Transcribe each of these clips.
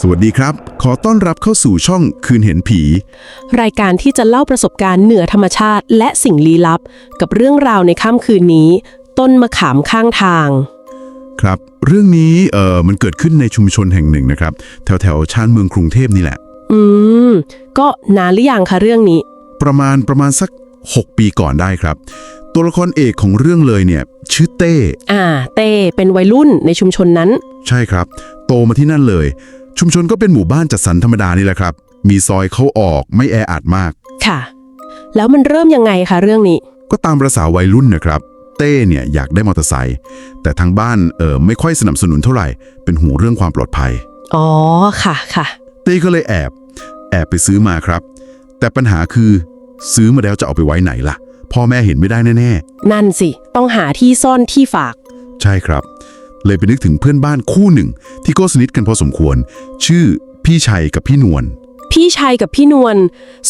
สวัสดีครับ ขอต้อนรับเข้าสู่ช่องคืนเห็นผี รายการที่จะเล่าประสบการณ์เหนือธรรมชาติ และสิ่งลี้ลับ กับเรื่องราวในค่ำคืนนี้ ต้นมะขามข้างทาง ครับ เรื่องนี้เอ่อมันเกิดขึ้นในชุมชนแห่งหนึ่งนะครับ แถวแถวๆชานเมืองกรุงเทพนี่แหละ อืม ก็นานหรือยังคะเรื่องนี้ ประมาณประมาณสัก 6 ปีก่อนได้ครับ ตัวละครเอกของเรื่องเลยเนี่ย ชื่อเต้ อ่า เต้เป็นวัยรุ่นในชุมชนนั้น ใช่ครับ โตมาที่นั่นเลย ชุมชนก็เป็นหมู่บ้านจัดสรรธรรมดานี่แหละครับ มีซอยเข้าออกไม่แออัดมาก ค่ะ แล้วมันเริ่มยังไงคะเรื่องนี้ ก็ตามประษาวัยรุ่นนะครับ เต้เนี่ยอยากได้มอเตอร์ไซค์แต่ทางบ้านเออไม่ค่อยสนับสนุนเท่าไหร่ เป็นห่วงเรื่องความปลอดภัย อ๋อค่ะค่ะ เต้ก็เลยแอบ แอบไปซื้อมาครับ แต่ปัญหาคือซื้อมาแล้วจะเอาไปไว้ไหนล่ะ พ่อแม่เห็นไม่ได้แน่นั่นสิ ต้องหาที่ซ่อนที่ฝาก ๆ ใช่ครับ เลยไปนึกถึงเพื่อนบ้านคู่หนึ่ง ที่ก็สนิทกันพอสมควร ชื่อพี่ชัยกับพี่นวลพี่ชัยกับพี่นวล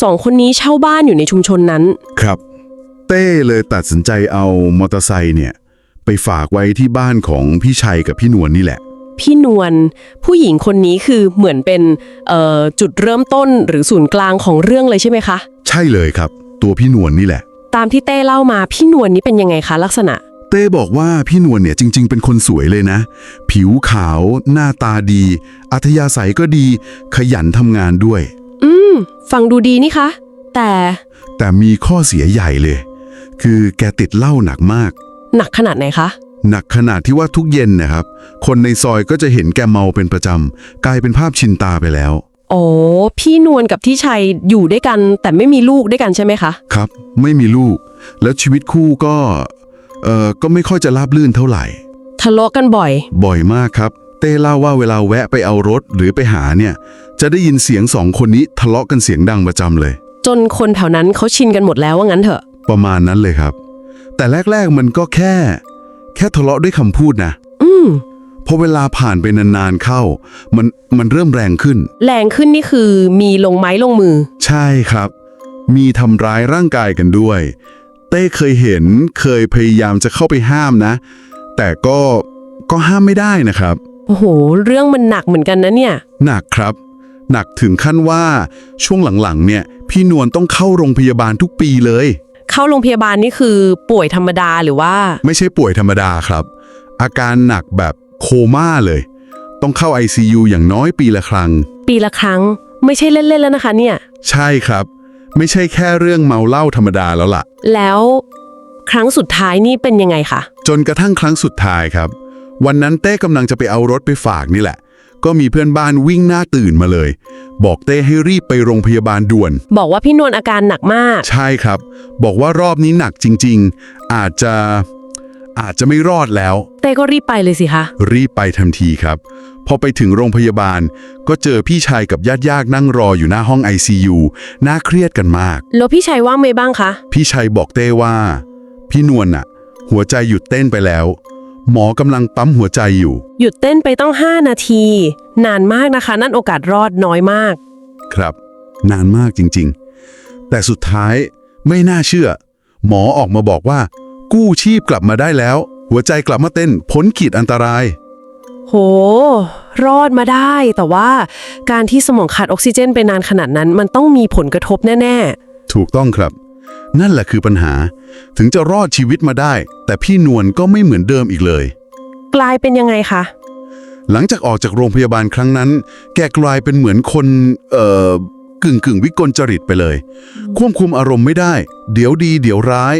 สองคนนี้เช่าบ้านอยู่ในชุมชนนั้น ครับ เต้เลยตัดสินใจเอามอเตอร์ไซค์เนี่ย ไปฝากไว้ที่บ้านของพี่ชัยกับพี่นวลนี่แหละ พี่นวลผู้หญิงคนนี้คือเหมือนเป็นเอ่อจุดเริ่มต้นหรือศูนย์กลางของเรื่องเลยใช่ไหมคะ ใช่เลยครับ ตัวพี่นวลนี่แหละ ตามที่เต้เล่ามาพี่นวลนี้เป็นยังไงคะลักษณะ เต้บอกว่าพี่นวลเนี่ยจริง ๆ เป็นคนสวยเลยนะ ผิวขาว หน้าตาดี อัธยาศัยก็ดี ขยันทำงานด้วย อืม ฟังดูดีนี่คะ แต่ แต่มีข้อเสียใหญ่เลย คือแกติดเหล้าหนักมาก หนักขนาดไหนคะ หนักขนาดที่ว่าทุกเย็นนะครับ คนในซอยก็จะเห็นแกเมาเป็นประจำ กลายเป็นภาพชินตาไปแล้ว โอ้พี่นวลกับที่ชัยอยู่ด้วยกัน แต่ไม่มีลูกด้วยกันใช่ไหมคะ ครับ ไม่มีลูก แล้วชีวิตคู่ก็ เอ่อก็ไม่ค่อยจะราบลื่นเท่าไหร่ ทะเลาะกันบ่อย บ่อยมากครับ เต้เล่าว่าเวลาแวะไปเอารถหรือไปหาเนี่ย จะได้ยินเสียงสองคนนี้ทะเลาะกันเสียงดังประจำเลย จนคนแถวนั้นเขาชินกันหมดแล้วว่างั้นเถอะ ประมาณนั้นเลยครับ แต่แรกๆมันก็แค่ แค่ทะเลาะด้วยคำพูดนะอืม พอเวลาผ่านไปนานๆเข้า มันมันเริ่มแรงขึ้น แรงขึ้นนี่คือมีลงไม้ลงมือ ใช่ครับ มีทำร้ายร่างกายกันด้วย เต้เคยเห็นเคยพยายามจะเข้าไปห้ามนะ แต่ก็ก็ห้ามไม่ได้นะครับ โอ้โห เรื่องมันหนักเหมือนกันนะเนี่ย หนักครับ หนักถึงขั้นว่าช่วงหลังๆ เนี่ย พี่นวลต้องเข้าโรงพยาบาลทุกปีเลย เข้าโรงพยาบาลนี่คือป่วยธรรมดาหรือว่า ไม่ใช่ป่วยธรรมดาครับ อาการหนักแบบโคม่าเลย ต้องเข้า ICU อย่างน้อยปีละครั้ง ปีละครั้ง ไม่ใช่เล่นๆแล้วนะคะเนี่ย ใช่ครับ ไม่ใช่แค่เรื่องเมาเหล้าธรรมดาแล้วล่ะ แล้วครั้งสุดท้ายนี่เป็นยังไงคะจนกระทั่งครั้งสุดท้ายครับ วันนั้นเต้กำลังจะไปเอารถไปฝากนี่แหละ ก็มีเพื่อนบ้านวิ่งหน้าตื่นมาเลย บอกเต้ให้รีบไปโรงพยาบาลด่วน บอกว่าพี่นวลอาการหนักมาก ใช่ครับ บอกว่ารอบนี้หนักจริง ๆ อาจจะอาจจะไม่รอดแล้ว เต้ก็รีบไปเลยสิคะ รีบไปทันทีครับ พอไปถึงโรงพยาบาล ก็เจอพี่ชายกับญาติญาติๆนั่งรออยู่หน้าห้อง ICU น่าเครียดกันมาก แล้วพี่ชัยว่างไหมบ้างคะ พี่ชัยบอกเต้ว่า พี่นวลน่ะ หัวใจหยุดเต้นไปแล้ว หมอกำลังปั๊มหัวใจอยู่ หยุดเต้นไปต้อง 5 นาที นานมากนะคะ นั่นโอกาสรอดน้อยมาก ครับ นานมากจริงๆ แต่สุดท้ายไม่น่าเชื่อ หมอออกมาบอกว่า กู้ชีพกลับมาได้แล้ว หัวใจกลับมาเต้นพ้นขีดอันตราย โห รอดมาได้ แต่ว่าการที่สมองขาดออกซิเจนไปนานขนาดนั้น มันต้องมีผลกระทบแน่ ถูกต้องครับ นั่นแหละคือปัญหา ถึงจะรอดชีวิตมาได้ แต่พี่นวลก็ไม่เหมือนเดิมอีกเลย ๆ กลายเป็นยังไงคะ หลังจากออกจากโรงพยาบาลครั้งนั้น แกกลายเป็นเหมือนคน เอ่อกึ่งกึ่งๆวิกลจริตไปเลย ควบคุมอารมณ์ไม่ได้ เดี๋ยวดี เดี๋ยวร้าย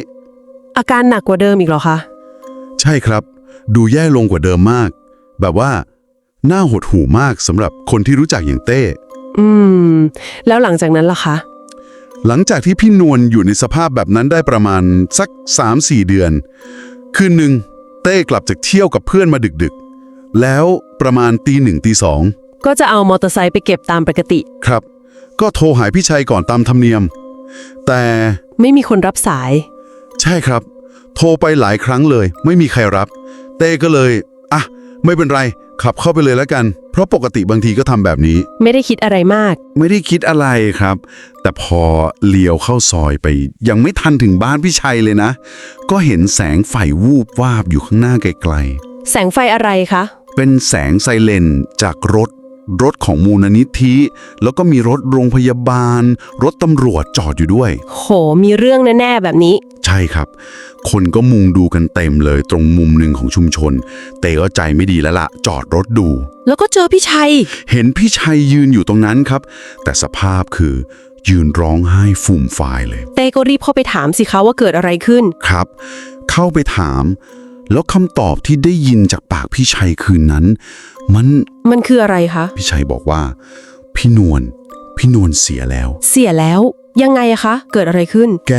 อาการหนักกว่าเดิมอีกเหรอคะ ใช่ครับ ดูแย่ลงกว่าเดิมมาก แบบว่าหน้าหดหู่มากสำหรับคนที่รู้จักอย่างเต้ อืม แล้วหลังจากนั้นล่ะคะ หลังจากที่พี่นวลอยู่ในสภาพแบบนั้นได้ประมาณสัก 3-4 เดือน คืนหนึ่งเต้กลับจากเที่ยวกับเพื่อนมาดึกๆ แล้วประมาณตีหนึ่งตีสองก็จะเอามอเตอร์ไซค์ไปเก็บตามปกติ ครับ ก็โทรหาพี่ชัยก่อนตามธรรมเนียม แต่ไม่มีคนรับสาย ใช่ครับ โทรไปหลายครั้งเลย ไม่มีใครรับ เต้ก็เลยอะ ไม่เป็นไร ขับเข้าไปเลยแล้วกัน เพราะปกติบางทีก็ทำแบบนี้ ไม่ได้คิดอะไรมาก ไม่ได้คิดอะไรครับ แต่พอเลี้ยวเข้าซอยไป ยังไม่ทันถึงบ้านพี่ชัยเลยนะ ก็เห็นแสงไฟวูบวาบอยู่ข้างหน้าไกลแสงไฟอะไรคะเป็นแสงไซเรนจากรถ รถของมูลนิธิ แล้วก็มีรถโรงพยาบาล รถตำรวจจอดอยู่ด้วย โห มีเรื่องแน่ ๆ แบบนี้ใช่ครับ คนก็มุงดูกันเต็มเลยตรงมุมหนึ่งของชุมชน เตก็ใจไม่ดีแล้วละจอดรถดู แล้วก็เจอพี่ชัย เห็นพี่ชัยยืนอยู่ตรงนั้นครับ แต่สภาพคือยืนร้องไห้ฟูมฟายเลย เต้ก็รีบเข้าไปถามสิคะว่าเกิดอะไรขึ้น ครับ เข้าไปถาม แล้วคำตอบที่ได้ยินจากปากพี่ชัยคืนนั้น มัน มันคืออะไรคะ พี่ชัยบอกว่า พี่นวล พี่นวลเสียแล้ว เสียแล้ว ยังไงอะคะ เกิดอะไรขึ้น แก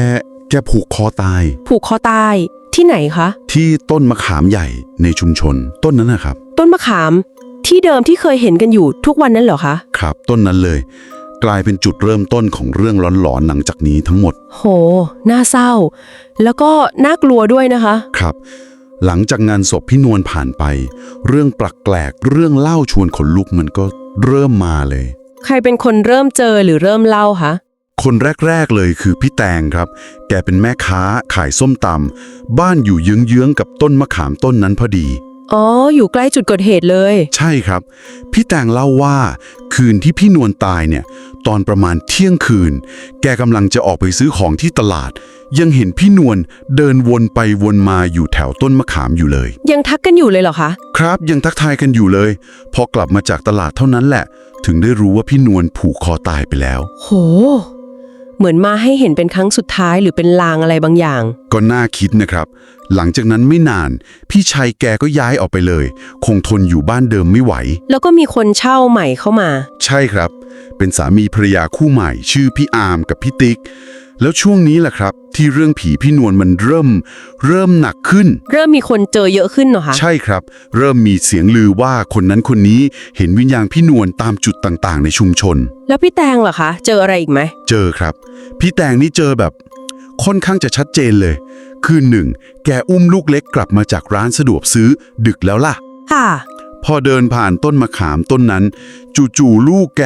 แกผูกคอตาย ผูกคอตายที่ไหนคะ ที่ต้นมะขามใหญ่ในชุมชน ต้นนั้นนะครับ ต้นมะขามที่เดิมที่เคยเห็นกันอยู่ทุกวันนั้นเหรอคะ ครับ ต้นนั้นเลย กลายเป็นจุดเริ่มต้นของเรื่องหลอนๆหลังจากนี้ทั้งหมด โห น่าเศร้า แล้วก็น่ากลัวด้วยนะคะ ครับ หลังจากงานศพพี่นวลผ่านไป เรื่องแปลกๆเรื่องเล่าชวนขนลุกมันก็เริ่มมาเลย ใครเป็นคนเริ่มเจอหรือเริ่มเล่าคะ คนแรก ๆ เลยคือพี่แตงครับ แกเป็นแม่ค้าขายส้มตำบ้านอยู่เยื้องๆกับต้นมะขามต้นนั้นพอดี อ๋อ อยู่ใกล้จุดเกิดเหตุเลย ใช่ครับ พี่แตงเล่าว่า คืนที่พี่นวลตายเนี่ย ตอนประมาณเที่ยงคืน แกกำลังจะออกไปซื้อของที่ตลาด ยังเห็นพี่นวลเดินวนไปวนมาอยู่แถวต้นมะขามอยู่เลย ยังทักกันอยู่เลยเหรอคะ ครับยังทักทายกันอยู่เลย พอกลับมาจากตลาดเท่านั้นแหละ ถึงได้รู้ว่าพี่นวลผูกคอตายไปแล้ว โห เหมือนมาให้เห็นเป็นครั้งสุดท้ายหรือเป็นลางอะไรบางอย่าง ก็น่าคิดนะครับ หลังจากนั้นไม่นาน พี่ชัยแกก็ย้ายออกไปเลย คงทนอยู่บ้านเดิมไม่ไหว แล้วก็มีคนเช่าใหม่เข้ามา ใช่ครับ เป็นสามีภรรยาคู่ใหม่ ชื่อพี่อาร์มกับพี่ติ๊ก แล้วช่วงนี้แหละครับ ที่เรื่องผีพี่นวลมันเริ่ม เริ่มหนักขึ้น เริ่มมีคนเจอเยอะขึ้นเหรอคะ ใช่ครับ เริ่มมีเสียงลือว่าคนนั้นคนนี้เห็นวิญญาณพี่นวลตามจุดต่างๆ ในชุมชน แล้วพี่แตงเหรอคะ เจออะไรอีกไหม เจอครับ พี่แตงนี่เจอแบบ ค่อนข้างจะชัดเจนเลย คือหนึ่งแกอุ้มลูกเล็กกลับมาจากร้านสะดวกซื้อดึกแล้วล่ะ ค่ะ พอเดินผ่านต้นมะขามต้นนั้น จู่ๆลูกแก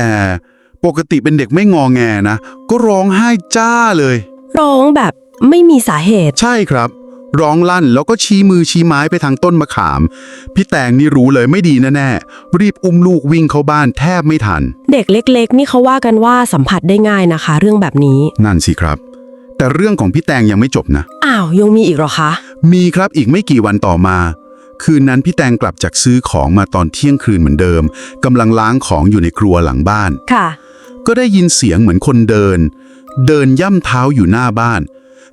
ปกติเป็นเด็กไม่งอแงนะ ก็ร้องไห้จ้าเลย ร้องแบบไม่มีสาเหตุ ใช่ครับ ร้องลั่นแล้วก็ชี้มือชี้ไม้ไปทางต้นมะขาม พี่แตงนี่รู้เลยไม่ดีแน่ๆรีบอุ้มลูกวิ่งเข้าบ้านแทบไม่ทัน เด็กเล็ก ๆ นี่เขาว่ากันว่าสัมผัสได้ง่ายนะคะ เรื่องแบบนี้ นั่นสิครับ แต่เรื่องของพี่แตงยังไม่จบนะ อ้าวยังมีอีกเหรอคะ มีครับอีกไม่กี่วันต่อมา คืนนั้นพี่แตงกลับจากซื้อของมาตอนเที่ยงคืนเหมือนเดิมกำลังล้างของอยู่ในครัวหลังบ้าน ค่ะ ก็ได้ยินเสียงเหมือนคนเดิน เดินย่ำเท้าอยู่หน้าบ้าน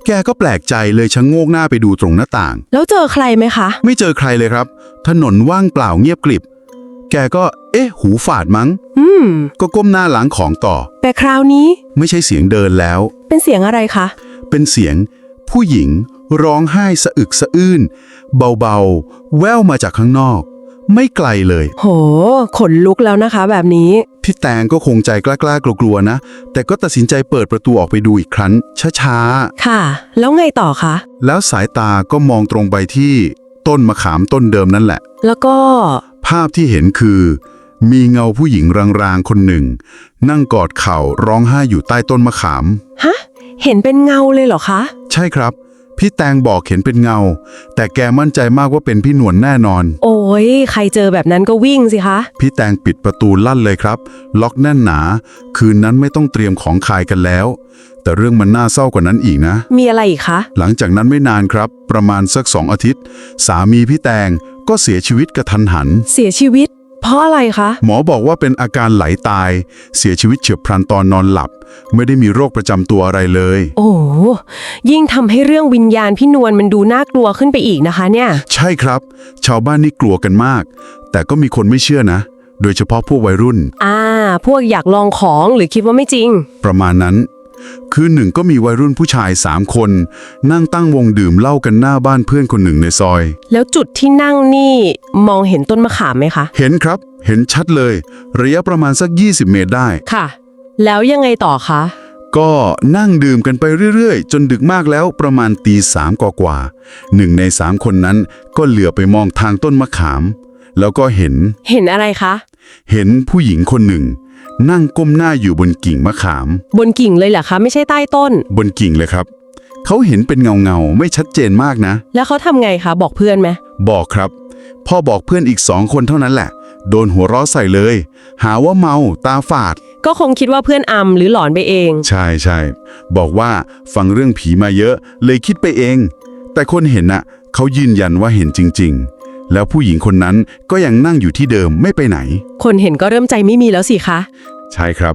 แกก็แปลกใจเลยชะโงกหน้าไปดูตรงหน้าต่าง แล้วเจอใครไหมคะ ไม่เจอใครเลยครับ ถนนว่างเปล่าเงียบกริบ แกก็ เอ๊ะ หูฝาดมั้ง อืม ก็ก้มหน้าล้างของต่อ แต่คราวนี้ไม่ใช่เสียงเดินแล้ว เป็นเสียงอะไรคะ เป็นเสียง ผู้หญิง ร้องไห้สะอึกสะอื้นเบาๆ แว่วมาจากข้างนอก ไม่ไกลเลย โห ขนลุกแล้วนะคะแบบนี้ พี่แตงก็คงใจกล้าๆกลัวๆนะ แต่ก็ตัดสินใจเปิดประตูออกไปดูอีกครั้งช้าค่ะ แล้วไงต่อคะ ๆ แล้วสายตาก็มองตรงไปที่ต้นมะขามต้นเดิมนั่นแหละ แล้วก็ ภาพที่เห็นคือ มีเงาผู้หญิงรางๆคนหนึ่ง นั่งกอดเข่าร้องไห้อยู่ใต้ต้นมะขาม ฮะ เห็นเป็นเงาเลยเหรอคะ ใช่ครับ พี่แตงบอกเห็นเป็นเงา แต่แกมั่นใจมากว่าเป็นพี่หนวลแน่นอน โอ้ยใครเจอแบบนั้นก็วิ่งสิคะ พี่แตงปิดประตูลั่นเลยครับ ล็อกแน่นหนา คืนนั้นไม่ต้องเตรียมของขายกันแล้ว แต่เรื่องมันน่าเศร้ากว่านั้นอีกนะ มีอะไรอีกคะ หลังจากนั้นไม่นานครับ ประมาณสักสองอาทิตย์ สามีพี่แตงก็เสียชีวิตกระทันหัน เสียชีวิต เพราะอะไรคะ หมอบอกว่าเป็นอาการไหลตาย เสียชีวิตเฉียบพลันตอนนอนหลับ ไม่ได้มีโรคประจำตัวอะไรเลย โอ้โหยิ่งทำให้เรื่องวิญญาณพี่นวลมันดูน่ากลัวขึ้นไปอีกนะคะเนี่ย ใช่ครับ ชาวบ้านนี่กลัวกันมาก แต่ก็มีคนไม่เชื่อนะ โดยเฉพาะพวกวัยรุ่น อ่า พวกอยากลองของหรือคิดว่าไม่จริง ประมาณนั้น คืนหนึ่งก็มีวัยรุ่นผู้ชายสามคน นั่งตั้งวงดื่มเหล้ากันหน้าบ้านเพื่อนคนหนึ่งในซอย แล้วจุดที่นั่งนี่มองเห็นต้นมะขามไหมคะ เห็นครับ เห็นชัดเลย ระยะประมาณสัก 20 เมตรได้ ค่ะ แล้วยังไงต่อคะ ก็นั่งดื่มกันไปเรื่อยๆ จนดึกมากแล้วประมาณตีสามกว่าๆหนึ่งในสามคนนั้นก็เหลือไปมองทางต้นมะขาม แล้วก็เห็น เห็นอะไรคะ เห็นผู้หญิงคนหนึ่ง นั่งก้มหน้าอยู่บนกิ่งมะขาม บนกิ่งเลยเหรอคะ ไม่ใช่ใต้ต้น บนกิ่งเลยครับ เขาเห็นเป็นเงาเงาๆไม่ชัดเจนมากนะ แล้วเขาทำไงคะ บอกเพื่อนไหมบอกครับพอบอกเพื่อนอีกสองคนเท่านั้นแหละ โดนหัวเราะใส่เลย หาว่าเมาตาฝาด ก็คงคิดว่าเพื่อนอำหรือหลอนไปเอง ใช่ใช่บอกว่าฟังเรื่องผีมาเยอะเลยคิดไปเอง แต่คนเห็นน่ะเขายืนยันว่าเห็นจริงๆ แล้วผู้หญิงคนนั้นก็ยังนั่งอยู่ที่เดิมไม่ไปไหน คนเห็นก็เริ่มใจไม่มีแล้วสิคะ ใช่ครับ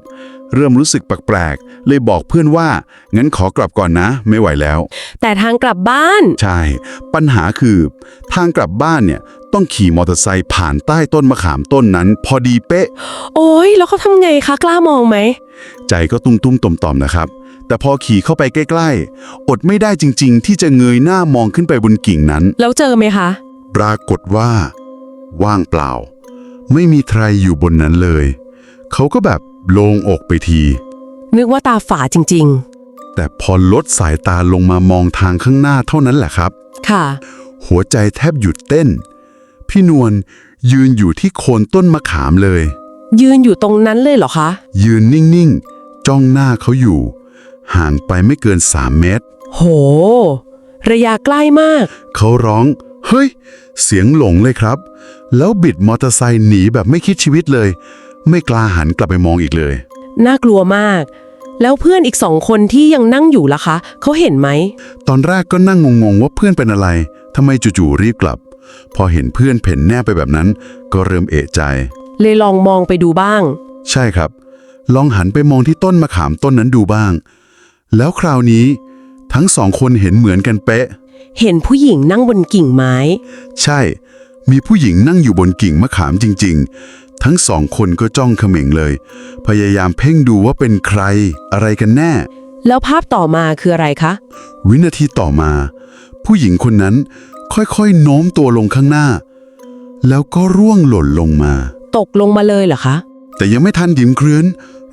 เริ่มรู้สึกแปลกๆเลยบอกเพื่อนว่า งั้นขอกลับก่อนนะ ไม่ไหวแล้ว แต่ทางกลับบ้าน ใช่ ปัญหาคือ ทางกลับบ้านเนี่ยต้องขี่มอเตอร์ไซค์ผ่านใต้ต้นมะขามต้นนั้น พอดีเป๊ะ โอ้ยแล้วเขาทำไงคะกล้ามองไหม ใจก็ตุ้มตุ้มๆต่อมๆนะครับ แต่พอขี่เข้าไปใกล้ๆ อดไม่ได้จริงๆ ที่จะเงยหน้ามองขึ้นไปบนกิ่งนั้น แล้วเจอไหมคะ ปรากฏว่า ว่างเปล่า ไม่มีใครอยู่บนนั้นเลย เขาก็แบบโลงอกไปที นึกว่าตาฝาจริงแต่พอลดสายตาลงมามองทางข้างหน้าเท่านั้นแหละครับๆค่ะ หัวใจแทบหยุดเต้น พี่นวลยืนอยู่ที่โคนต้นมะขามเลย ยืนอยู่ตรงนั้นเลยเหรอคะ ยืนนิ่ง ๆ จ้องหน้าเขาอยู่ ห่างไปไม่เกิน3เมตร โห ระยะใกล้มาก เขาร้อง เฮ้ย เสียงหลงเลยครับ แล้วบิดมอเตอร์ไซค์หนีแบบไม่คิดชีวิตเลย ไม่กล้าหันกลับไปมองอีกเลย น่ากลัวมาก แล้วเพื่อนอีกสองคนที่ยังนั่งอยู่ล่ะคะ เขาเห็นไหม ตอนแรกก็นั่งงงๆว่าเพื่อนเป็นอะไรทำไมจู่ๆรีบกลับ พอเห็นเพื่อนเพ่นแนบไปแบบนั้น ก็เริ่มเอะใจ เลยลองมองไปดูบ้าง ใช่ครับ ลองหันไปมองที่ต้นมะขามต้นนั้นดูบ้าง แล้วคราวนี้ ทั้งสองคนเห็นเหมือนกันเป๊ะ เห็นผู้หญิงนั่งบนกิ่งไม้ ใช่ มีผู้หญิงนั่งอยู่บนกิ่งมะขามจริง ๆ ทั้งสองคนก็จ้องเขม่งเลย พยายามเพ่งดูว่าเป็นใคร อะไรกันแน่ แล้วภาพต่อมาคืออะไรคะ วินาทีต่อมา ผู้หญิงคนนั้นค่อยๆ โน้มตัวลงข้างหน้า แล้วก็ร่วงหล่นลงมา ตกลงมาเลยเหรอคะ แต่ยังไม่ทันดิมเคลื่อน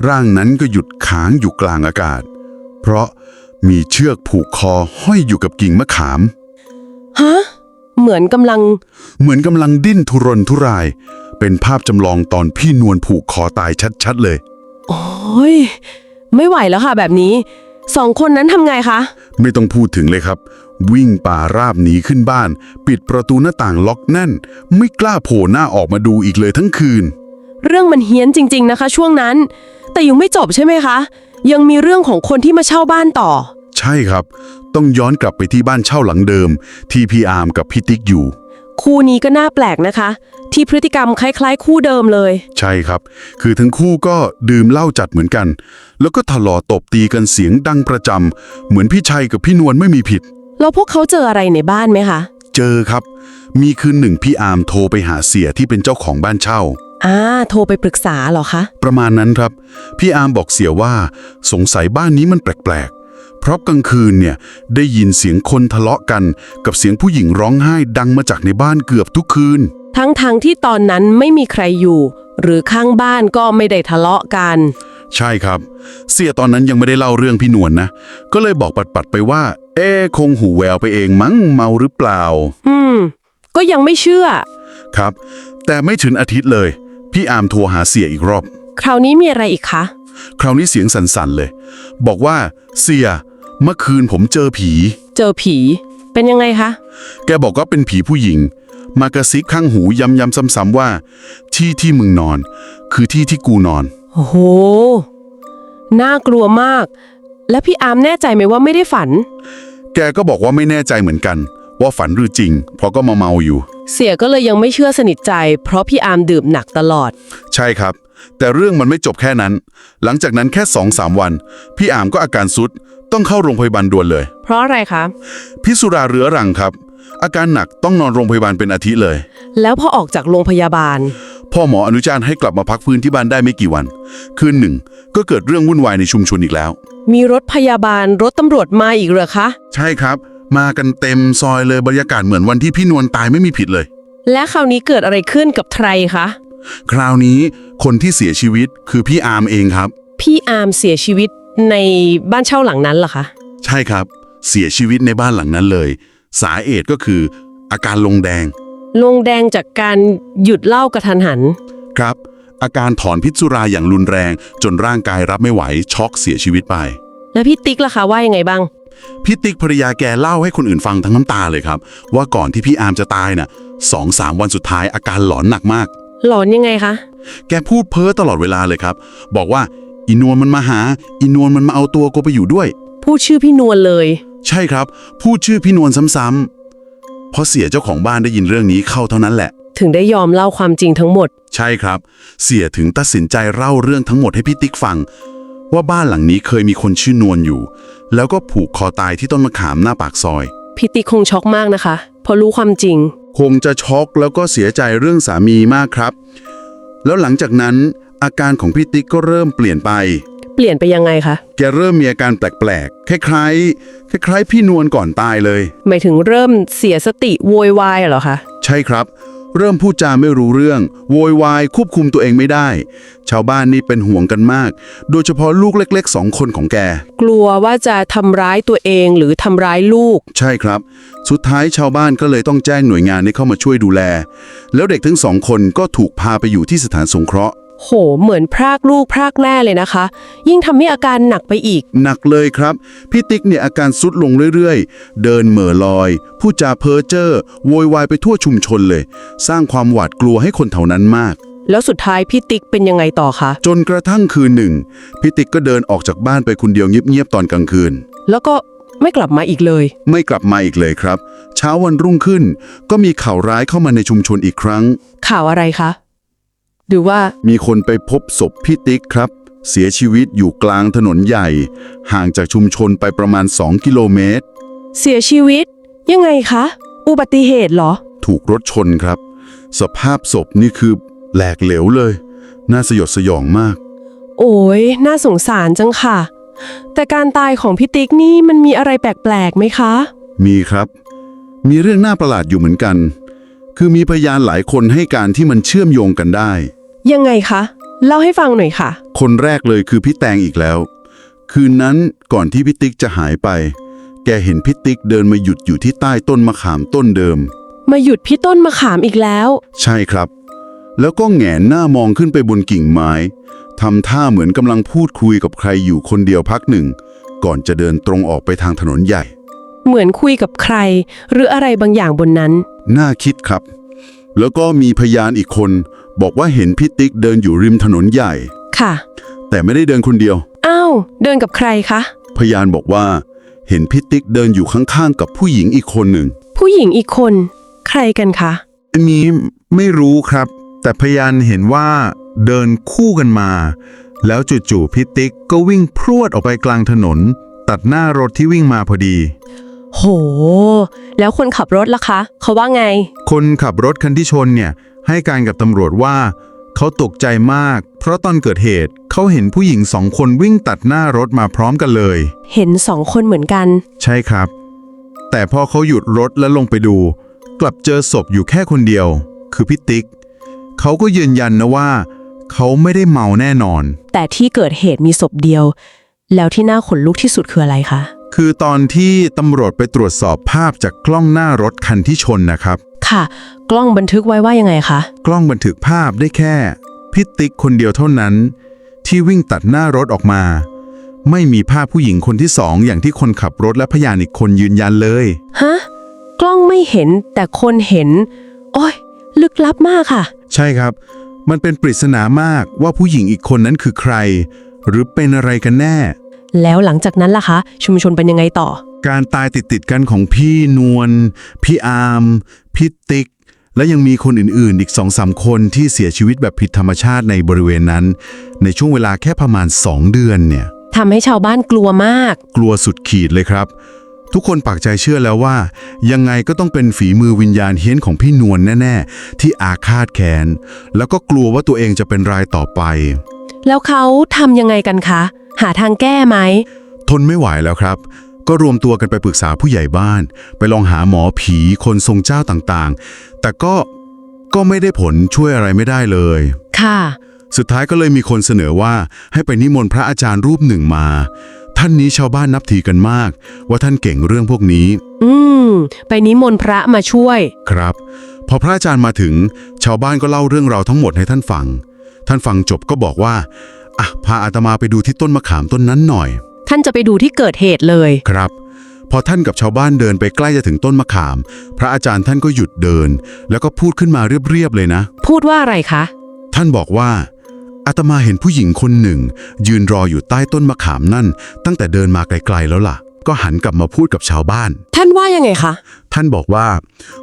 ร่างนั้นก็หยุดค้างอยู่กลางอากาศ เพราะ มีเชือกผูกคอห้อยอยู่กับกิ่งมะขาม ฮะ เหมือนกำลัง เหมือนกำลังดิ้นทุรนทุราย เป็นภาพจำลองตอนพี่นวลผูกคอตายชัดๆเลย โอ้ย ไม่ไหวแล้วค่ะแบบนี้ สองคนนั้นทำไงคะ ไม่ต้องพูดถึงเลยครับ วิ่งป่าราบหนีขึ้นบ้าน ปิดประตูหน้าต่างล็อกแน่น ไม่กล้าโผล่หน้าออกมาดูอีกเลยทั้งคืน เรื่องมันเฮี้ยนจริง ๆ นะคะ ช่วงนั้น แต่ยังไม่จบใช่ไหมคะ ยังมีเรื่องของคนที่มาเช่าบ้านต่อ ใช่ครับ ต้องย้อนกลับไปที่บ้านเช่าหลังเดิม ที่พี่อาร์มกับพี่ติ๊กอยู่ คู่นี้ก็น่าแปลกนะคะ ที่พฤติกรรมคล้ายๆ คู่เดิมเลย ใช่ครับ คือทั้งคู่ก็ดื่มเหล้าจัดเหมือนกัน แล้วก็ทะเลาะตบตีกันเสียงดังประจำเหมือนพี่ชัยกับพี่นวลไม่มีผิด แล้วพวกเขาเจออะไรในบ้านไหมคะเจอครับ มีคืนหนึ่งพี่อาร์มโทรไปหาเสียที่เป็นเจ้าของบ้านเช่า อ่าโทรไปปรึกษาเหรอคะ ประมาณนั้นครับ พี่อาร์มบอกเสียว่า สงสัยบ้านนี้มันแปลกๆ เพราะกลางคืนเนี่ยได้ยินเสียงคนทะเลาะกัน กับเสียงผู้หญิงร้องไห้ดังมาจากในบ้านเกือบทุกคืน ทั้งๆทที่ตอนนั้นไม่มีใครอยู่ หรือข้างบ้านก็ไม่ได้ทะเลาะกัน ใช่ครับ เสียตอนนั้นยังไม่ได้เล่าเรื่องพี่นวลนะ ก็เลยบอกปัดๆไปว่า เอ๊ะคงหูแววไปเองมั้งเมาหรือเปล่า อืม ก็ยังไม่เชื่อ ครับ แต่ไม่ถึงอาทิตย์เลย พี่อาร์มโทรหาเสียอีกรอบ คราวนี้มีอะไรอีกคะ คราวนี้เสียงสั่นๆเลย บอกว่าเสีย เมื่อคืนผมเจอผี เจอผี เป็นยังไงคะ แกบอกว่าเป็นผีผู้หญิง มากระซิบข้างหูย้ำๆซ้ำๆว่า ที่ที่มึงนอน คือที่ที่กูนอน โอ้โห น่ากลัวมาก แล้วพี่อาร์มแน่ใจไหมว่าไม่ได้ฝัน แกก็บอกว่าไม่แน่ใจเหมือนกัน ว่าฝันหรือจริง เพราะก็มาเมาอยู่ เสียก็เลยยังไม่เชื่อสนิทใจ เพราะพี่อาร์มดื่มหนักตลอด ใช่ครับ แต่เรื่องมันไม่จบแค่นั้น หลังจากนั้นแค่สองสามวัน พี่อามก็อาการซุด ต้องเข้าโรงพยาบาลด่วนเลย เพราะอะไรคะพิษสุราเรื้อรังครับ อาการหนักต้องนอนโรงพยาบาลเป็นอาทิตย์เลย แล้วพอออกจากโรงพยาบาล พ่อหมออนุญาตให้กลับมาพักฟื้นที่บ้านได้ไม่กี่วัน คืนหนึ่งก็เกิดเรื่องวุ่นวายในชุมชนอีกแล้ว มีรถพยาบาลรถตำรวจมาอีกเหรอคะ ใช่ครับ มากันเต็มซอยเลยบรรยากาศเหมือนวันที่พี่นวลตายไม่มีผิดเลย และคราวนี้เกิดอะไรขึ้นกับใครคะคราวนี้คนที่เสียชีวิตคือพี่อาร์มเองครับ พี่อาร์มเสียชีวิต ในบ้านเช่าหลังนั้นเหรอคะ ใช่ครับ เสียชีวิตในบ้านหลังนั้นเลย สาเหตุก็คือ อาการลงแดง ลงแดงจากการหยุดเหล้ากระทันหัน ครับ อาการถอนพิษสุราอย่างรุนแรง จนร่างกายรับไม่ไหวช็อกเสียชีวิตไป แล้วพี่ติ๊กล่ะคะว่ายังไงบ้าง พี่ติ๊กภรรยาแกเล่าให้คนอื่นฟังทั้งน้ำตาเลยครับ ว่าก่อนที่พี่อาร์มจะตายน่ะสองสามวันสุดท้ายอาการหลอนหนักมาก หลอนยังไงคะ แกพูดเพ้อตลอดเวลาเลยครับ บอกว่า อินวลมันมาหาอินวลมันมาเอาตัวกูไปอยู่ด้วย พูดชื่อพี่นวลเลย ใช่ครับ พูดชื่อพี่นวลซ้ำๆพอเสียเจ้าของบ้านได้ยินเรื่องนี้เข้าเท่านั้นแหละ ถึงได้ยอมเล่าความจริงทั้งหมด ใช่ครับ เสียถึงตัดสินใจเล่าเรื่องทั้งหมดให้พี่ติ๊กฟัง ว่าบ้านหลังนี้เคยมีคนชื่อนวลอยู่ แล้วก็ผูกคอตายที่ต้นมะขามหน้าปากซอยพี่ติ๊กคงช็อกมากนะคะ พอรู้ความจริง คงจะช็อกแล้วก็เสียใจเรื่องสามีมากครับ แล้วหลังจากนั้น อาการของพี่ติ๊กก็เริ่มเปลี่ยนไป เปลี่ยนไปยังไงคะ แกเริ่มมีอาการแปลกๆ คล้ายๆ คล้ายๆ พี่นวลก่อนตายเลย หมายถึงเริ่มเสียสติโวยวายเหรอคะ ใช่ครับ เริ่มพูดจาไม่รู้เรื่อง โวยวายควบคุมตัวเองไม่ได้ ชาวบ้านนี่เป็นห่วงกันมาก โดยเฉพาะลูกเล็กๆสองคนของแก กลัวว่าจะทำร้ายตัวเองหรือทำร้ายลูก ใช่ครับ สุดท้ายชาวบ้านก็เลยต้องแจ้งหน่วยงานให้เข้ามาช่วยดูแล แล้วเด็กทั้งสองคนก็ถูกพาไปอยู่ที่สถานสงเคราะห์ โห เหมือนพรากลูกพรากแม่เลยนะคะ ยิ่งทำให้อาการหนักไปอีก หนักเลยครับ พี่ติ๊กเนี่ยอาการสุดลงเรื่อยๆ เดินเหม่อลอยพูดจาเพ้อเจ้อโวยวายไปทั่วชุมชนเลย สร้างความหวาดกลัวให้คนแถวนั้นมาก แล้วสุดท้ายพี่ติ๊กเป็นยังไงต่อคะ จนกระทั่งคืนหนึ่งพี่ติ๊กก็เดินออกจากบ้านไปคนเดียวเงียบๆตอนกลางคืน แล้วก็ไม่กลับมาอีกเลย ไม่กลับมาอีกเลยครับ เช้าวันรุ่งขึ้น ก็มีข่าวร้ายเข้ามาในชุมชนอีกครั้ง ข่าวอะไรคะ หรือว่า มีคนไปพบศพพี่ติ๊กครับ เสียชีวิตอยู่กลางถนนใหญ่ ห่างจากชุมชนไปประมาณ 2 กิโลเมตร เสียชีวิต ยังไงคะ อุบัติเหตุเหรอ ถูกรถชนครับ สภาพศพนี่คือแหลกเหลวเลย น่าสยดสยองมาก โอ้ยน่าสงสารจังค่ะ แต่การตายของพี่ติ๊กนี่มันมีอะไรแปลกๆไหมคะ มีครับ มีเรื่องน่าประหลาดอยู่เหมือนกัน คือมีพยานหลายคนให้การที่มันเชื่อมโยงกันได้ ยังไงคะ เล่าให้ฟังหน่อยค่ะ คนแรกเลยคือพี่แตงอีกแล้ว คืนนั้นก่อนที่พี่ติ๊กจะหายไป แกเห็นพี่ติ๊กเดินมาหยุดอยู่ที่ใต้ต้นมะขามต้นเดิม มาหยุดพี่ต้นมะขามอีกแล้ว ใช่ครับ แล้วก็แหงนหน้ามองขึ้นไปบนกิ่งไม้ทำท่าเหมือนกำลังพูดคุยกับใครอยู่คนเดียวพักหนึ่ง ก่อนจะเดินตรงออกไปทางถนนใหญ่ เหมือนคุยกับใคร หรืออะไรบางอย่างบนนั้น น่าคิดครับ แล้วก็มีพยานอีกคน บอกว่าเห็นพี่ติ๊กเดินอยู่ริมถนนใหญ่ ค่ะ แต่ไม่ได้เดินคนเดียว อ้าว เดินกับใครคะ พยานบอกว่า เห็นพี่ติ๊กเดินอยู่ข้างๆ กับผู้หญิงอีกคนหนึ่ง ผู้หญิงอีกคน ใครกันคะ อันนี้ไม่รู้ครับ แต่พยานเห็นว่าเดินคู่กันมา แล้วจู่ๆพิติกก็วิ่งพรวดออกไปกลางถนน ตัดหน้ารถที่วิ่งมาพอดี โห แล้วคนขับรถล่ะคะ เขาว่าไง คนขับรถคันที่ชนเนี่ย ให้การกับตำรวจว่า เขาตกใจมาก เพราะตอนเกิดเหตุเขาเห็นผู้หญิงสองคนวิ่งตัดหน้ารถมาพร้อมกันเลย เห็นสองคนเหมือนกัน ใช่ครับ แต่พอเขาหยุดรถและลงไปดู กลับเจอศพอยู่แค่คนเดียว คือพี่ติ๊กเขาก็ยืนยันนะว่า เขาไม่ได้เมาแน่นอน แต่ที่เกิดเหตุมีศพเดียว แล้วที่น่าขนลุกที่สุดคืออะไรคะ คือตอนที่ตำรวจไปตรวจสอบภาพจากกล้องหน้ารถคันที่ชนนะครับ ค่ะ กล้องบันทึกไว้ว่ายังไงคะ กล้องบันทึกภาพได้แค่พิติ๊กคนเดียวเท่านั้น ที่วิ่งตัดหน้ารถออกมา ไม่มีภาพผู้หญิงคนที่สองอย่างที่คนขับรถและพยานอีกคนยืนยันเลย ฮะ กล้องไม่เห็นแต่คนเห็น โอ้ย ลึกลับมากค่ะ ใช่ครับ มันเป็นปริศนามากว่าผู้หญิงอีกคนนั้นคือใคร หรือเป็นอะไรกันแน่ แล้วหลังจากนั้นล่ะคะ ชุมชนเป็นยังไงต่อ การตายติดๆกันของพี่นวล พี่อาร์ม พี่ติ๊ก และยังมีคนอื่นๆ อีกสองสามคนที่เสียชีวิตแบบผิดธรรมชาติในบริเวณนั้น ในช่วงเวลาแค่ประมาณ 2 เดือนเนี่ย ทำให้ชาวบ้านกลัวมาก กลัวสุดขีดเลยครับ ทุกคนปักใจเชื่อแล้วว่า ยังไงก็ต้องเป็นฝีมือวิญญาณเฮี้ยนของพี่นวลแน่ ๆ ที่อาฆาตแค้นแล้วก็กลัวว่าตัวเองจะเป็นรายต่อไป แล้วเขาทำยังไงกันคะ หาทางแก้ไหม ทนไม่ไหวแล้วครับ ก็รวมตัวกันไปปรึกษาผู้ใหญ่บ้าน ไปลองหาหมอผีคนทรงเจ้าต่างๆ แต่ก็ก็ไม่ได้ผลช่วยอะไรไม่ได้เลย ค่ะ สุดท้ายก็เลยมีคนเสนอว่าให้ไปนิมนต์พระอาจารย์รูปหนึ่งมา ท่านนี้ชาวบ้านนับถือกันมาก ว่าท่านเก่งเรื่องพวกนี้ อืม ไปนิมนต์พระมาช่วย ครับ พอพระอาจารย์มาถึง ชาวบ้านก็เล่าเรื่องราวทั้งหมดให้ท่านฟัง ท่านฟังจบก็บอกว่า อะพาอาตมาไปดูที่ต้นมะขามต้นนั้นหน่อย ท่านจะไปดูที่เกิดเหตุเลย ครับ พอท่านกับชาวบ้านเดินไปใกล้จะถึงต้นมะขาม พระอาจารย์ท่านก็หยุดเดิน แล้วก็พูดขึ้นมาเรียบๆเลยนะ พูดว่าอะไรคะ ท่านบอกว่าอาตมาเห็นผู้หญิงคนหนึ่ง ยืนรออยู่ใต้ต้นมะขามนั่น ตั้งแต่เดินมาไกลๆแล้วล่ะ ก็หันกลับมาพูดกับชาวบ้าน ท่านว่ายังไงคะ ท่านบอกว่า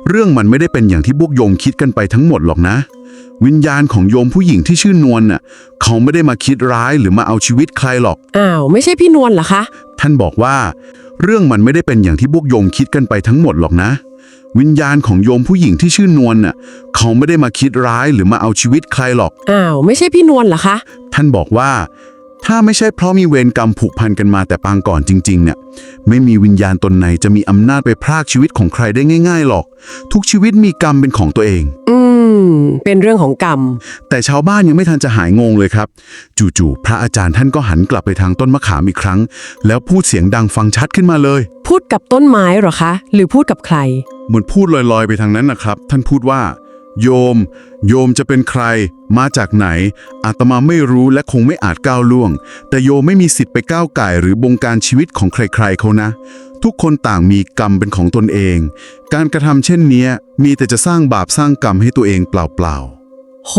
เรื่องมันไม่ได้เป็นอย่างที่พวกโยมคิดกันไปทั้งหมดหรอกนะ วิญญาณของโยมผู้หญิงที่ชื่อนวลน่ะเขาไม่ได้มาคิดร้ายหรือมาเอาชีวิตใครหรอก อ้าว ไม่ใช่พี่นวลเหรอคะ ท่านบอกว่า เรื่องมันไม่ได้เป็นอย่างที่พวกโยมคิดกันไปทั้งหมดหรอกนะ วิญญาณของโยมผู้หญิงที่ชื่อนวลน่ะเขาไม่ได้มาคิดร้ายหรือมาเอาชีวิตใครหรอก อ้าว ไม่ใช่พี่นวลเหรอคะ ท่านบอกว่า ถ้าไม่ใช่เพราะมีเวรกรรมผูกพันกันมาแต่ปางก่อนจริงๆเนี่ยไม่มีวิญญาณตนไหนจะมีอำนาจไปพรากชีวิตของใครได้ง่าย ๆหรอก ทุกชีวิตมีกรรมเป็นของตัวเอง อืม เป็นเรื่องของกรรม แต่ชาวบ้านยังไม่ทันจะหายงงเลยครับ จู่ๆพระอาจารย์ท่านก็หันกลับไปทางต้นมะขามอีกครั้ง แล้วพูดเสียงดังฟังชัดขึ้นมาเลย พูดกับต้นไม้เหรอคะ หรือพูดกับใคร เหมือนพูดลอยๆไปทางนั้นนะครับ ท่านพูดว่า โยม โยมจะเป็นใคร มาจากไหน อาตมาไม่รู้และคงไม่อาจก้าวล่วง แต่โยมไม่มีสิทธิ์ไปก้าวไก่หรือบงการชีวิตของใครๆเขานะ ทุกคนต่างมีกรรมเป็นของตนเอง การกระทำเช่นเนี้ยมีแต่จะสร้างบาปสร้างกรรมให้ตัวเองเปล่าโห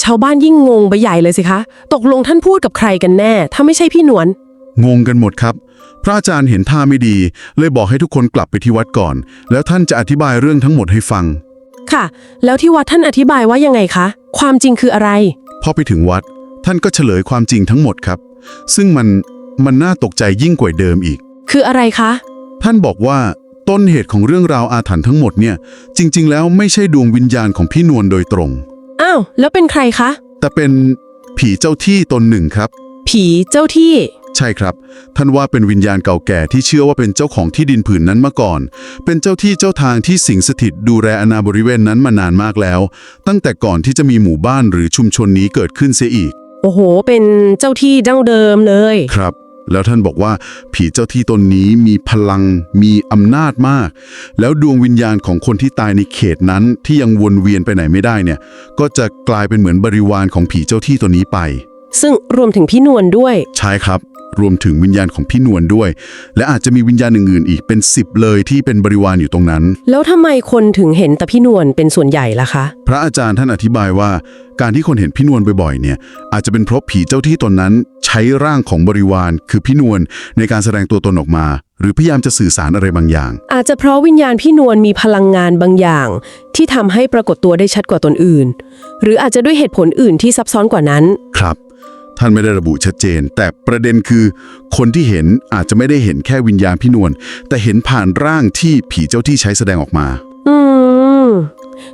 ชาวบ้านยิ่งงงไปใหญ่เลยสิคะ ตกลงท่านพูดกับใครกันแน่ ถ้าไม่ใช่พี่นวลๆงงกันหมดครับ พระอาจารย์เห็นท่าไม่ดี เลยบอกให้ทุกคนกลับไปที่วัดก่อน แล้วท่านจะอธิบายเรื่องทั้งหมดให้ฟัง ค่ะ แล้วที่วัดท่านอธิบายว่ายังไงคะ ความจริงคืออะไร พอไปถึงวัด ท่านก็เฉลยความจริงทั้งหมดครับ ซึ่งมันมันน่าตกใจยิ่งกว่าเดิมอีก คืออะไรคะ ท่านบอกว่าต้นเหตุของเรื่องราวอาถรรพ์ทั้งหมดเนี่ย จริง ๆ แล้วไม่ใช่ดวงวิญญาณของพี่นวลโดยตรง อ้าว แล้วเป็นใครคะ แต่เป็นผีเจ้าที่ตนหนึ่งครับ ผีเจ้าที่ ใช่ครับ ท่านว่าเป็นวิญญาณเก่าแก่ที่เชื่อว่าเป็นเจ้าของที่ดินผืนนั้นมาก่อน เป็นเจ้าที่เจ้าทางที่สิงสถิตดูแลอาณาบริเวณนั้นมานานมากแล้ว ตั้งแต่ก่อนที่จะมีหมู่บ้านหรือชุมชนนี้เกิดขึ้นเสียอีก โอ้โห เป็นเจ้าที่ดั้งเดิมเลย ครับ แล้วท่านบอกว่าผีเจ้าที่ตนนี้มีพลัง มีอำนาจมาก แล้วดวงวิญญาณของคนที่ตายในเขตนั้นที่ยังวนเวียนไปไหนไม่ได้เนี่ย ก็จะกลายเป็นเหมือนบริวารของผีเจ้าที่ตัวนี้ไป ซึ่งรวมถึงพี่นวลด้วย ใช่ครับ รวมถึงวิญญาณของพี่นวลด้วย และอาจจะมีวิญญาณอื่นๆอีกเป็นสิบเลยที่เป็นบริวารอยู่ตรงนั้น แล้วทำไมคนถึงเห็นแต่พี่นวลเป็นส่วนใหญ่ล่ะคะ พระอาจารย์ท่านอธิบายว่า การที่คนเห็นพี่นวลบ่อยๆเนี่ยอาจจะเป็นเพราะผีเจ้าที่ตนนั้น ใช้ร่างของบริวาร คือพี่นวลในการแสดงตัวตนออกมา หรือพยายามจะสื่อสารอะไรบางอย่าง อาจจะเพราะวิญญาณพี่นวลมีพลังงานบางอย่าง ที่ทำให้ปรากฏตัวได้ชัดกว่าตนอื่น หรืออาจจะด้วยเหตุผลอื่นที่ซับซ้อนกว่านั้น ครับ ท่านไม่ได้ระบุชัดเจน แต่ประเด็นคือ คนที่เห็นอาจจะไม่ได้เห็นแค่วิญญาณพี่นวลแต่เห็นผ่านร่างที่ผีเจ้าที่ใช้แสดงออกมา อืม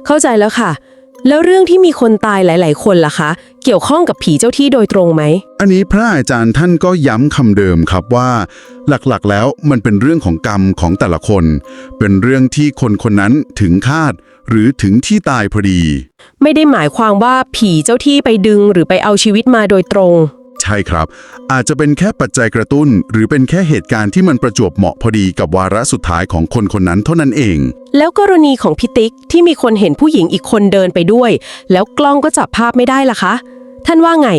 เข้าใจแล้วค่ะ แล้วเรื่องที่มีคนตายหลาย ๆ คนล่ะคะ เกี่ยวข้องกับผีเจ้าที่โดยตรงไหม อันนี้พระอาจารย์ท่านก็ย้ำคำเดิมครับว่า หลักๆ แล้วมันเป็นเรื่องของกรรมของแต่ละคน เป็นเรื่องที่คนคนนั้นถึงคาด หรือถึงที่ตายพอดี ไม่ได้หมายความว่าผีเจ้าที่ไปดึงหรือไปเอาชีวิตมาโดยตรง ใช่ครับ อาจจะเป็นแค่ปัจจัยกระตุ้น หรือเป็นแค่เหตุการณ์ที่มันประจวบเหมาะพอดีกับวาระสุดท้ายของคนคนนั้นเท่านั้นเอง แล้วกรณีของพิติกที่มีคนเห็นผู้หญิงอีกคนเดินไปด้วย แล้วกล้องก็จับภาพไม่ได้ล่ะคะ ท่านว่าไง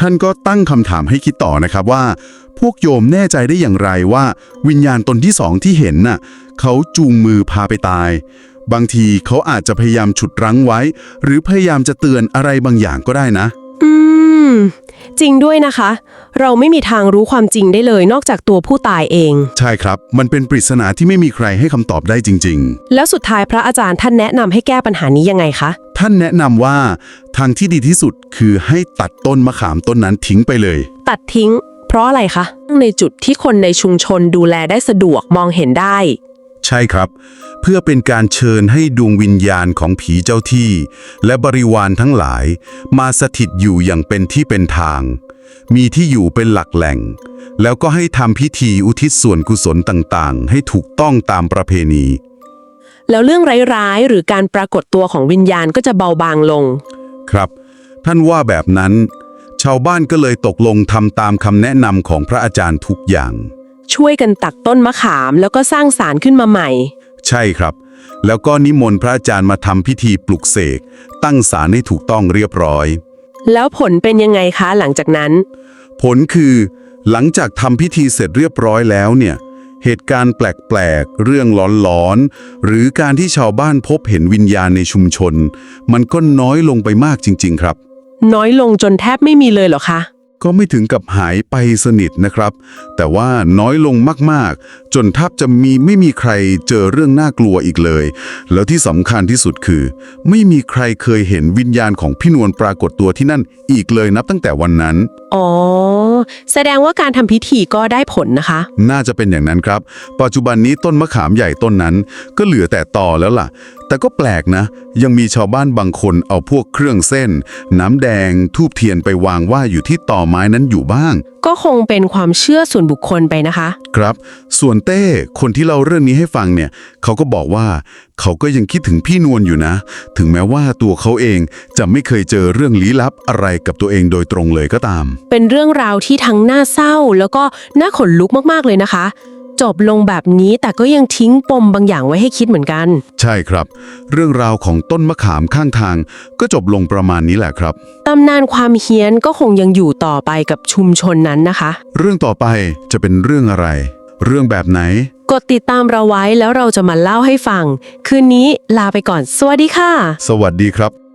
ท่านก็ตั้งคำถามให้คิดต่อนะครับว่า พวกโยมแน่ใจได้อย่างไรว่า วิญญาณตนที่สองที่เห็นน่ะเขาจูงมือพาไปตาย บางทีเขาอาจจะพยายามฉุดรั้งไว้ หรือพยายามจะเตือนอะไรบางอย่างก็ได้นะ อืม จริงด้วยนะคะ เราไม่มีทางรู้ความจริงได้เลยนอกจากตัวผู้ตายเอง ใช่ครับ มันเป็นปริศนาที่ไม่มีใครให้คำตอบได้จริง แล้วสุดท้ายพระอาจารย์ท่านแนะนำให้แก้ปัญหานี้ยังไงคะ ๆ ท่านแนะนำว่า ทางที่ดีที่สุดคือให้ตัดต้นมะขามต้นนั้นทิ้งไปเลย ตัดทิ้ง เพราะอะไรคะ ในจุดที่คนในชุมชนดูแลได้สะดวกมองเห็นได้ ใช่ครับ เพื่อเป็นการเชิญให้ดวงวิญญาณของผีเจ้าที่ และบริวารทั้งหลาย มาสถิตอยู่อย่างเป็นที่เป็นทาง มีที่อยู่เป็นหลักแหล่ง แล้วก็ให้ทำพิธีอุทิศส่วนกุศลต่างๆ ให้ถูกต้องตามประเพณี แล้วเรื่องร้ายๆ หรือการปรากฏตัวของวิญญาณก็จะเบาบางลง ครับ ท่านว่าแบบนั้น ชาวบ้านก็เลยตกลงทำตามคำแนะนำของพระอาจารย์ทุกอย่าง ช่วยกันตักต้นมะขามแล้วก็สร้างสารขึ้นมาใหม่ ใช่ครับ แล้วก็นิมนต์พระอาจารย์มาทำพิธีปลุกเสก ตั้งศาลให้ถูกต้องเรียบร้อย แล้วผลเป็นยังไงคะหลังจากนั้น ผลคือ หลังจากทำพิธีเสร็จเรียบร้อยแล้วเนี่ย เหตุการณ์แปลกๆ เรื่องหลอนๆ หรือการที่ชาวบ้านพบเห็นวิญญาณในชุมชน มันก็น้อยลงไปมากจริง ๆ ครับ น้อยลงจนแทบไม่มีเลยเหรอคะ ก็ไม่ถึงกับหายไปสนิทนะครับ แต่ว่าน้อยลงมากๆ จนแทบจะมีไม่มีใครเจอเรื่องน่ากลัวอีกเลย แล้วที่สำคัญที่สุดคือ ไม่มีใครเคยเห็นวิญญาณของพี่นวลปรากฏตัวที่นั่นอีกเลยนับตั้งแต่วันนั้น อ๋อ แสดงว่าการทำพิธีก็ได้ผลนะคะ น่าจะเป็นอย่างนั้นครับ ปัจจุบันนี้ต้นมะขามใหญ่ต้นนั้น ก็เหลือแต่ตอแล้วล่ะ แต่ก็แปลกนะ ยังมีชาวบ้านบางคนเอาพวกเครื่องเส้น น้ำแดง ทูบเทียนไปวางว่าอยู่ที่ตอไม้นั้นอยู่บ้าง ก็คงเป็นความเชื่อส่วนบุคคลไปนะคะ ครับ ส่วนเต้คนที่เล่าเรื่องนี้ให้ฟังเนี่ย เขาก็บอกว่า เขาก็ยังคิดถึงพี่นวลอยู่นะ ถึงแม้ว่าตัวเขาเองจะไม่เคยเจอเรื่องลี้ลับอะไรกับตัวเองโดยตรงเลยก็ตาม เป็นเรื่องราวที่ทั้งน่าเศร้าแล้วก็น่าขนลุกมากๆเลยนะคะ จบลงแบบนี้แต่ก็ยังทิ้งปมบางอย่างไว้ให้คิดเหมือนกัน ใช่ครับ เรื่องราวของต้นมะขามข้างทาง ก็จบลงประมาณนี้แหละครับ ตำนานความเฮี้ยนก็คงยังอยู่ต่อไปกับชุมชนนั้นนะคะ เรื่องต่อไปจะเป็นเรื่องอะไร เรื่องแบบไหน กดติดตามเราไว้แล้วเราจะมาเล่าให้ฟัง คืนนี้ลาไปก่อน สวัสดีค่ะ สวัสดีครับ